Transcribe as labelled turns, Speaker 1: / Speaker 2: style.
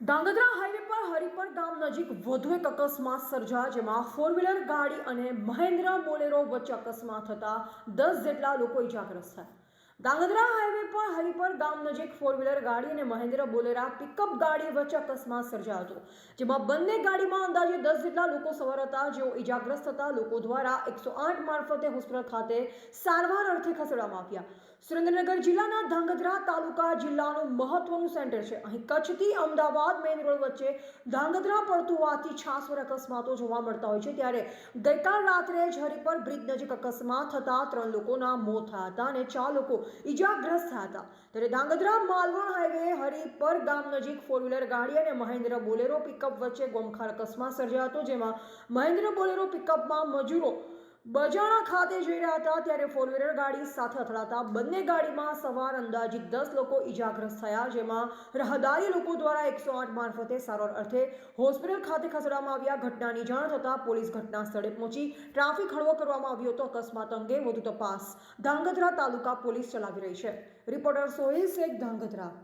Speaker 1: Dhrangadhra highway પર હરિપર ગામ નજીક વધુ એક અકસ્માત સર્જા જેમાં ફોર વ્હીલર ગાડી અને મહેન્દ્ર બોલેરો વચ્ચે અકસ્માત થતા દસ જેટલા લોકો ઇજાગ્રસ્ત થયા. ધાંગધ્રા હાઈવે પર હરિપર ગામ નજીક ફોર વ્હીલર ગાડી અને મહેન્દ્ર બોલેરા પિકઅપ ગાડી વચ્ચે અકસ્માત સર્જાયો હતો. જેમાં બંને ગાડીમાં અંદાજે દસ જેટલા લોકો સવાર હતા. જેઓ ઇજાગ્રસ્ત હતા. લોકો દ્વારા એકસો આઠ મારફતે હોસ્પિટલ ખાતે સારવાર અર્થે ખસેડવામાં આવ્યા. સુરેન્દ્રનગર જિલ્લાના ધાંગધ્રા તાલુકા જિલ્લાનું મહત્વનું સેન્ટર છે. અહીં કચ્છથી અમદાવાદ મેઇન રોડ વચ્ચે ધાંગધ્રા પડતું હોવાથી છાસવર અકસ્માતો જોવા મળતા હોય છે. ત્યારે ગઈકાલ રાત્રે જ હરિપર બ્રિજ નજીક અકસ્માત થતા ત્રણ લોકોના મોત થયા હતા અને ચાર લોકો ઇજાગ્રસ્ત થયા હતા. ત્યારે ધાંગધ્રા માલવણ હાઈવે હરિપર ગામ નજીક ફોર વ્હીલર ગાડી અને મહેન્દ્ર બોલેરો પિકઅપ વચ્ચે ગોમખાર અકસ્માત સર્જાયો હતો, જેમાં મહેન્દ્ર બોલેરો પિકઅપમાં મજૂરો બજાણા ખાતે જઈ રહ્યા હતા ત્યારે ફોર વ્હીલર ગાડી સાથે અથડાતા બંને ગાડીમાં સવાર અંદાજિત દસ લોકો ઈજાગ્રસ્ત થયા, જેમાં રાહદારી લોકો દ્વારા એકસો આઠ મારફતે સારવાર અર્થે હોસ્પિટલ ખાતે ખસેડવામાં આવ્યા. ઘટનાની જાણ થતાં પોલીસ ઘટના સ્થળે પહોંચી. ટ્રાફિક હળવો કરવામાં આવ્યો હતો. અકસ્માત અંગે વધુ તપાસ. ધાંગધ્રા તાલુકા પોલીસ ચલાવી રહી છે. રિપોર્ટર સોહિલ શેખ, ધાંગધ્રા.